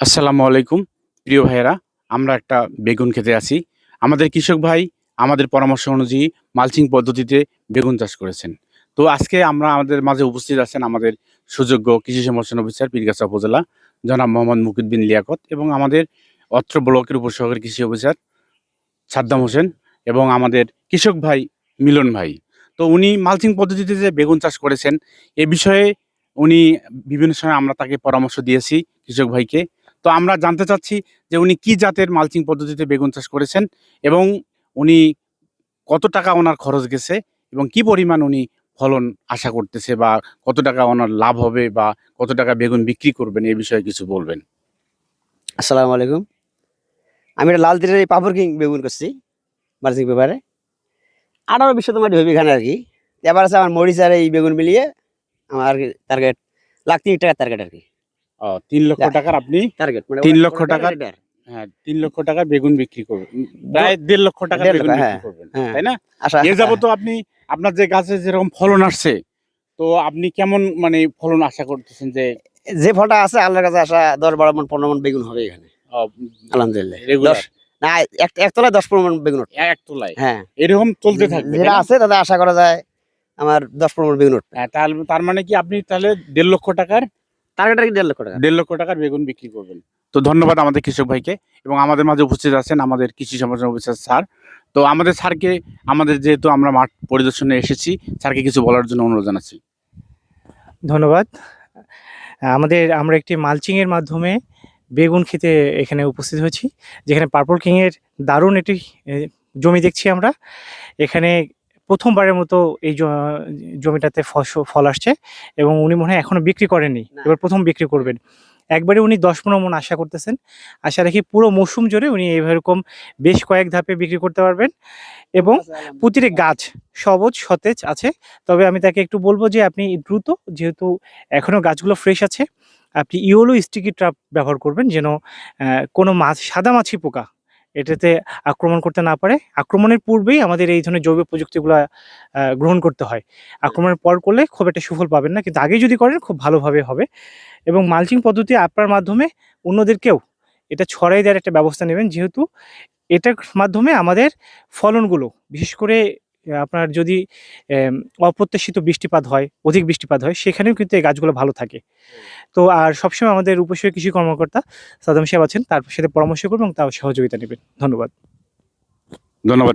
আসসালামু আলাইকুম, প্রিয় ভাইয়েরা। আমরা একটা বেগুন খেতে আছি। আমাদের কৃষক ভাই আমাদের পরামর্শ অনুযায়ী মালচিং পদ্ধতিতে বেগুন চাষ করেছেন। তো আজকে আমরা আমাদের মাঝে উপস্থিত আছেন আমাদের সুযোগ্য কৃষি সম্প্রসারণ অফিসার পীরগাছা উপজেলা, জনাব মোহাম্মদ মুকিদ বিন লিয়াকত এবং আমাদের অত্র ব্লকের উপসহকারী কৃষি অফিসার সাদ্দাম হোসেন এবং আমাদের কৃষক ভাই মিলন ভাই। তো উনি মালচিং পদ্ধতিতে যে বেগুন চাষ করেছেন, এ বিষয়ে উনি বিভিন্ন সময় আমরা তাকে পরামর্শ দিয়েছি কৃষক ভাইকে। তো আমরা জানতে চাচ্ছি যে উনি কি জাতের মালচিং পদ্ধতিতে বেগুন চাষ করেছেন এবং উনি কত টাকা ওনার খরচ গেছে এবং কি পরিমাণ উনি ফলন আশা করতেছে বা কত টাকা ওনার লাভ হবে বা কত টাকা বেগুন বিক্রি করবেন এই বিষয়ে কিছু বলবেন। আসসালামু আলাইকুম। আমি এটা লাল তীরের এই পাপড় কিং বেগুন করছি মার্জিং পেপারে। আঠারো বিশ শতমাটি হবে এখানে আর কি। এবার আছে আমার মরিচ আর এই বেগুন মিলিয়ে আমার আর কি টার্গেট লাখ তিন টাকার টার্গেট আর কি। তিন লক্ষ টাকার আপনি টার্গেট তিন লক্ষ হ্যাঁ তিন লক্ষ বেগুন বিক্রি করবেন। প্রায় দেড় লক্ষ টাকার বেগুন বিক্রি হ্যাঁ, করবেন হ্যাঁ। তাই না? এ যাব আপনি আপনার যে গাছে যেরকম ফলন আসছে তো আপনি কেমন মানে ফলন আশা করতেছেন যে যে ফলটা আছে আল্লাহর কাছে আসা দশ বারো মন পনেরো মন বেগুন হবে এখানে। আলহামদুলিল্লাহ। রেগুলার দশ না এক এক তলায় দশ পনেরো মন বেগুন হ্যাঁ। এরকম চলতে থাকবে যেটা আছে তাতে আশা করা যায় আমার দশ পনেরো মন বেগুন হ্যাঁ, তাহলে তার মানে কি আপনি তাহলে দেড় লক্ষ টাকার টার্গেট আর কি দেড় লক্ষ টাকা। দেড় লক্ষ টাকার বেগুন বিক্রি করবেন। তো ধন্যবাদ আমাদের কৃষক ভাইকে এবং আমাদের মাঝে উপস্থিত আছেন আমাদের কৃষি সম্প্রসারণ অফিসার স্যার। তো আমাদের স্যারকে আমাদের যেহেতু আমরা মাঠ পরিদর্শনে এসেছি স্যারকে কিছু বলার জন্য অনুরোধ জানাচ্ছি। ধন্যবাদ। আমাদের আমরা একটি মালচিংয়ের মাধ্যমে বেগুন খেতে এখানে উপস্থিত হয়েছি যেখানে পার্পল কিংয়ের দারুণ একটি জমি দেখছি আমরা। এখানে প্রথমবারের মতো এই জমিটাতে ফসল ফল আসছে এবং উনি মনে হয় এখনও বিক্রি করেননি। না। এবার প্রথম বিক্রি করবেন। একবারে উনি দশ পনেরো মন আশা করতেছেন। আশা রাখি পুরো মৌসুম জুড়ে উনি এইরকম বেশ কয়েক ধাপে বিক্রি করতে পারবেন এবং প্রতিটি গাছ সবজ সতেজ আছে। তবে আমি তাকে একটু বলব যে আপনি দ্রুত যেহেতু এখনও গাছগুলো ফ্রেশ আছে আপনি ইওলো স্টিকি ট্রাপ ব্যবহার করবেন যেন কোনো মাছ সাদা মাছি পোকা এটাতে আক্রমণ করতে না পারে। আক্রমণের পূর্বেই আমাদের এই ধরনের জৈব প্রযুক্তিগুলো গ্রহণ করতে হয়। আক্রমণের পর করলে খুব একটা সুফল পাবেন না, কিন্তু আগে যদি করেন, খুব ভালোভাবে হবে। এবং মালচিং পদ্ধতি আপনার মাধ্যমে অন্যদেরকেও এটা ছড়াই দেওয়ার একটা ব্যবস্থা নেবেন, যেহেতু এটার মাধ্যমে আমাদের ফলনগুলো, বিশেষ করে আপনার যদি অপ্রত্যাশিত বৃষ্টিপাত হয়, অধিক বৃষ্টিপাত হয়, সেখানেও কিন্তু এই গাছগুলো ভালো থাকে। তো আর সবসময় আমাদের উপসয় কৃষি কর্মকর্তা সাদাম সাহেব আছেন, তার সাথে পরামর্শ করবেন এবং তার সহযোগিতা নেবেন। ধন্যবাদ। ধন্যবাদ।